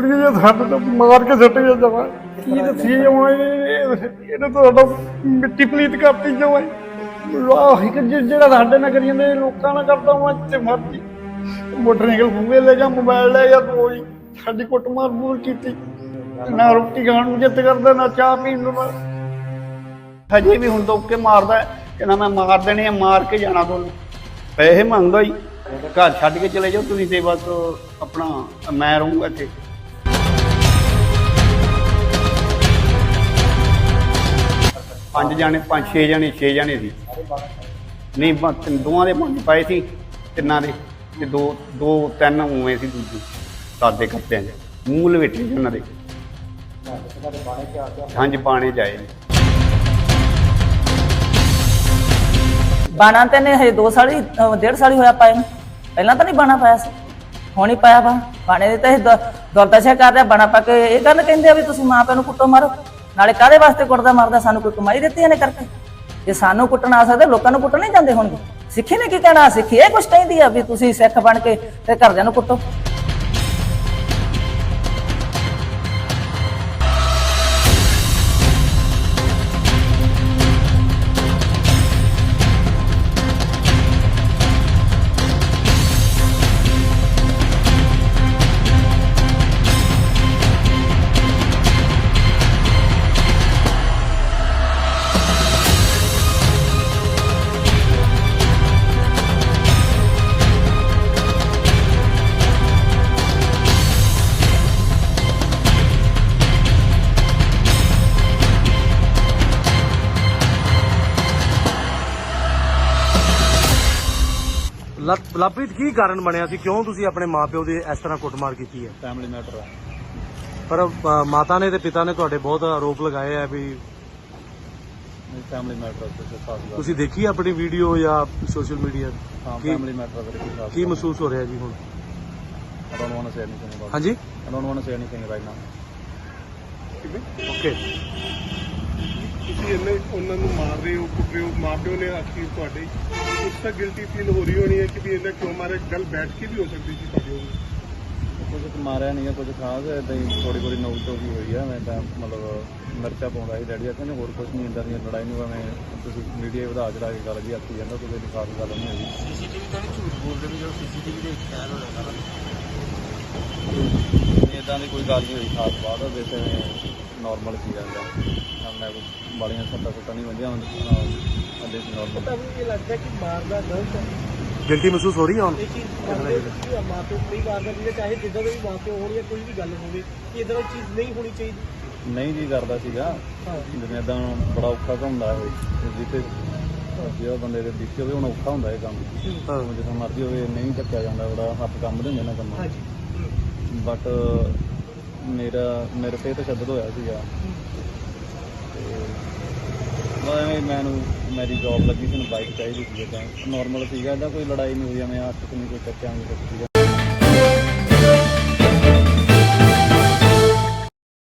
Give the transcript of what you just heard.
ਇਹ ਸਾਡੇ ਤੋਂ ਮਾਰ ਕੇ ਸੁੱਟ ਗਿਆ ਜਮਾ ਕੀ ਦੱਸੀ ਜਮਾ ਇਹਨੇ ਤਾਂ ਸਾਡਾ ਮਿੱਟੀ ਪਲੀਤ ਕਰਤੀ ਜਮਾ ਵਾਹ ਇੱਕ ਜਿਹੜਾ ਸਾਡੇ ਨਾਲ ਕਰੀ ਜਾਂਦੇ, ਲੋਕਾਂ ਨਾਲ ਕਰਦਾ ਮੈਂ ਤੇ ਮਰਦੀ ਮੋਟਰਸਾਈਕਲ ਖੂਹੇ ਲੈ ਗਿਆ ਮੋਬਾਈਲ ਲੈ ਗਿਆ ਤੋ ਹੀ ਸਾਡੀ ਕੁੱਟਮਾਰ ਬੂਰ ਕੀਤੀ। ਨਾ ਰੋਟੀ ਖਾਣ ਨੂੰ ਜਿੱਤ ਕਰਦਾ, ਨਾ ਚਾਹ ਪੀਣ ਨੂੰ। ਹਜੇ ਵੀ ਹੁਣ ਤੋਂ ਕੇ ਮਾਰਦਾ ਹੈ ਮੈਂ ਮਾਰ ਦੇਣੇ ਆ ਮਾਰ ਕੇ ਜਾਣਾ ਤੁਹਾਨੂੰ। ਪੈਸੇ ਮੰਗਦਾ ਹੀ ਘਰ ਛੱਡ ਕੇ ਚਲੇ ਜਾਓ ਤੁਸੀਂ ਤੇ ਬਸ ਆਪਣਾ, ਮੈਂ ਰਹੂੰਗਾ ਇੱਥੇ। ਪੰਜ ਜਾਣੇ, ਪੰਜ ਛੇ ਜਾਣੇ ਛੇ ਜਾਣੇ ਸੀ। ਨਹੀਂ ਬ- ਤਿੰਨ- ਦੋਵਾਂ ਦੇ ਪੰਜ ਪਏ ਸੀ, ਤਿੰਨਾਂ ਦੇ। ਤੇ ਦੋ ਦੋ, ਤਿੰਨ ਉਵੇਂ ਸੀ ਦੂਜੀ। ਸਾਦੇ ਕੱਪਿਆਂ 'ਚ। ਮੂੰਹ ਲਵੇਟੇ ਸੀ ਉਹਨਾਂ ਦੇ। ਹਾਂਜੀ, ਬਾਣੇ ਜਾਏ ਬਾਣਾ ਤੇ ਨੇ ਹਜੇ 2 ਸਾਲ ਹੀ, ਅਹ ਡੇਢ ਸਾਲ ਹੀ ਹੋਇਆ ਪਾਇਆ ਨੂੰ। ਪਹਿਲਾਂ ਤਾਂ ਨਹੀਂ ਬਾਣਾ ਪਾਇਆ ਸੀ। ਹੁਣ ਹੀ ਪਾਇਆ ਵਾ। ਬਾਣੇ ਦੇ ਤਾਂ ਇਹ ਦਰਦਸ਼ਾ ਕਰ ਰਿਹਾ, ਬਾਣਾ ਪਾ ਕੇ। ਇਹ ਗੱਲ ਕਹਿੰਦੇ ਆ ਵੀ ਤੁਸੀਂ ਮਾਂ ਪਿਓ ਨੂੰ ਕੁੱਟੋ ਮਾਰੋ। ਨਾਲੇ ਕਾਦੇ ਵਾਸਤੇ ਕੁੱਟਦਾ, ਮਾਰਦਾ? ਸਾਨੂੰ ਕੋਈ ਕਮਾਈ ਦਿੱਤੀ ਇਹਨੇ ਕਰਕੇ? ਜੇ ਸਾਨੂੰ ਕੁੱਟਣ ਆ ਸਕਦੇ, ਲੋਕਾਂ ਨੂੰ ਕੁੱਟਣ ਨਹੀਂ ਜਾਂਦੇ ਹੋਣਗੇ। ਸਿੱਖੀ ਨੇ ਕੀ ਕਹਿਣਾ? ਸਿੱਖੀ ਇਹ ਕੁਛ ਕਹਿੰਦੀ ਆ ਵੀ ਤੁਸੀਂ ਸਿੱਖ ਬਣ ਕੇ ਤੇ ਘਰਦਿਆਂ ਨੂੰ ਕੁੱਟੋ। ਲਵਪ੍ਰੀਤ ਕੀ ਕਾਰਨ ਬਣਿਆ ਸੀ? ਕਿਉਂ ਤੁਸੀਂ ਆਪਣੇ ਮਾਪਿਓ ਦੇ ਇਸ ਤਰ੍ਹਾਂ ਕੁੱਟਮਾਰ ਕੀਤੀ ਹੈ? ਫੈਮਿਲੀ ਮੈਟਰ ਹੈ ਪਰ ਅ, ਮਾਤਾ ਨੇ ਤੇ ਪਿਤਾ ਨੇ ਤੁਹਾਡੇ ਬਹੁਤ ਆਰੋਪ ਲਗਾਏ ਆ ਵੀ ਨਹੀਂ ਫੈਮਿਲੀ ਮੈਟਰ ਕਿਸੇ ਖਾਸ ਗੱਲ ਤੁਸੀਂ ਦੇਖੀ ਆਪਣੀ ਵੀਡੀਓ ਜਾਂ ਸੋਸ਼ਲ ਮੀਡੀਆ ਹਾਂ ਕੀ ਫੈਮਿਲੀ ਮੈਟਰ ਕਿਸੇ ਖਾਸ ਕੀ ਮਹਿਸੂਸ ਹੋ ਰਿਹਾ ਜੀ ਹੁਣ? About ਹਾਂਜੀ. ਓਕੇ ਤੁਸੀਂ ਇੰਨੇ ਉਹਨਾਂ ਨੂੰ ਮਾਰ ਰਹੇ ਹੋ ਕੁੱਟ ਰਹੇ ਹੋ ਮਾਪਿਓ ਨੇ ਆਖੀ ਤੁਹਾਡੇ। ਉਸ ਤਾਂ ਗਿਲਟੀ ਫੀਲ ਹੋ ਰਹੀ ਹੋਣੀ ਹੈ ਕਿ ਵੀ ਇਹਨਾਂ ਕਿਉਂ ਮਾਰੇ ਗੱਲ ਬੈਠ ਕੇ ਵੀ ਹੋ ਸਕਦੀ ਸੀ ਤੁਹਾਡੇ ਉਹ ਕੁਝ ਮਾਰਿਆ ਨਹੀਂ ਹੈ ਕੁਝ ਖਾਸ ਹੈ ਇਦਾਂ ਹੀ ਥੋੜੀ ਥੋੜੀ ਨੋਕ ਤੋਂ ਵੀ ਹੋਈ ਹੈ ਮੈਂ ਤਾਂ ਮਤਲਬ ਮਿਰਚਾ ਪਾਉਂਦਾ ਸੀ ਡੈਡੀ ਆ ਕਹਿੰਦੇ ਹੋਰ ਕੁਝ ਨਹੀਂ ਇੰਦਾਂ ਦੀਆਂ ਲੜਾਈ ਨੂੰ ਐਵੇਂ ਤੁਸੀਂ ਮੀਡੀਆ ਵਧਾ ਚੜਾ ਕੇ ਗੱਲ ਜੀ ਆਖੀ ਜਾਂਦਾ ਕੋਈ ਇੰਨੀ ਖਾਸ ਗੱਲ ਨਹੀਂ ਹੈਗੀ। ਸੀਸੀਟੀਵੀ ਤਾਂ ਨਹੀਂ ਝੂਠ ਬੋਲਦੇ ਵੀ ਜੋ ਸੀਸੀਟੀਵੀ ਦੇ ਖਿਆਲ ਹੋਇਆ ਇਦਾਂ ਦੀ ਕੋਈ ਗੱਲ ਨਹੀਂ ਹੋਈ ਖਾਸ ਬਾਤ ਵੈਸੇ ਨਾਰਮਲ ਕੀ ਰਹਿੰਦਾ। ਮੈਂ ਕੋਈ ਬਾਲੀਆਂ ਸੱਟਾਂ ਸੁੱਟਾਂ ਨਹੀਂ ਵੰਦੀਆਂ ਅੱਡੇ ਸੀ ਨਾਰਮਲ ਇਹ ਲੱਗਦਾ ਕਿ ਮਾਰਦਾ ਗਲਤ ਹੈ। ਗਿਲਟੀ ਮਹਿਸੂਸ ਹੋ ਰਹੀ ਹੈ ਹੁਣ? ਇਹ ਚੀਜ਼ ਮਾਪੇ ਨਹੀਂ ਮਾਰਦਾ ਜਿਹਦੇ ਚਾਹੇ ਜਿੱਦਾਂ ਦੇ ਵੀ ਮਾਪੇ ਹੋਣ ਜਾਂ ਕੋਈ ਵੀ ਗੱਲ ਹੋਵੇ ਕਿ ਇਦਾਂ ਦੀ ਚੀਜ਼ ਨਹੀਂ ਹੋਣੀ ਚਾਹੀਦੀ। ਨਹੀਂ ਜੀ ਕਰਦਾ ਸੀਗਾ। ਜਿਵੇਂ ਇਦਾਂ ਬੜਾ ਔਖਾ ਘੁੰਮਦਾ ਹੈ ਜਿੱਤੇ ਜਿਹੜਾ ਬੰਦੇ ਦੇ ਵਿੱਚ ਹੋਵੇ ਹੁਣ ਔਖਾ ਹੁੰਦਾ ਇਹ ਕੰਮ। ਹਾਂ। ਜਿੱਥੇ ਮਰਜ਼ੀ ਹੋਵੇ ਨਹੀਂ ਚੱਕਿਆ ਜਾਂਦਾ ਬੜਾ ਹੱਥ ਕੰਮ ਦੇ ਹੁੰਦੇ ਨਾ ਕੰਮ ਹਾਂਜੀ। ਬਟ ਮੇਰਾ, ਮੇਰੇ ਤੇ ਤਸ਼ੱਦਦ ਹੋਇਆ ਸੀਗਾ। ਤੇ ਮੈਂ ਐਵੇਂ ਮੈਨੂੰ, ਮੇਰੀ ਜੌਬ ਲੱਗੀ ਸੀ, ਮੈਨੂੰ ਬਾਈਕ ਚਾਹੀਦੀ ਸੀ ਤਾਂ ਨਾਰਮਲ ਸੀਗਾ ਇਹਦਾ ਕੋਈ ਲੜਾਈ ਨਹੀਂ ਹੋਈ, ਐਵੇਂ ਹੱਥ 'ਚ ਨਹੀਂ ਕੋਈ ਚੱਕਿਆ ਨਹੀਂ ਕੁਛ ਸੀਗਾ।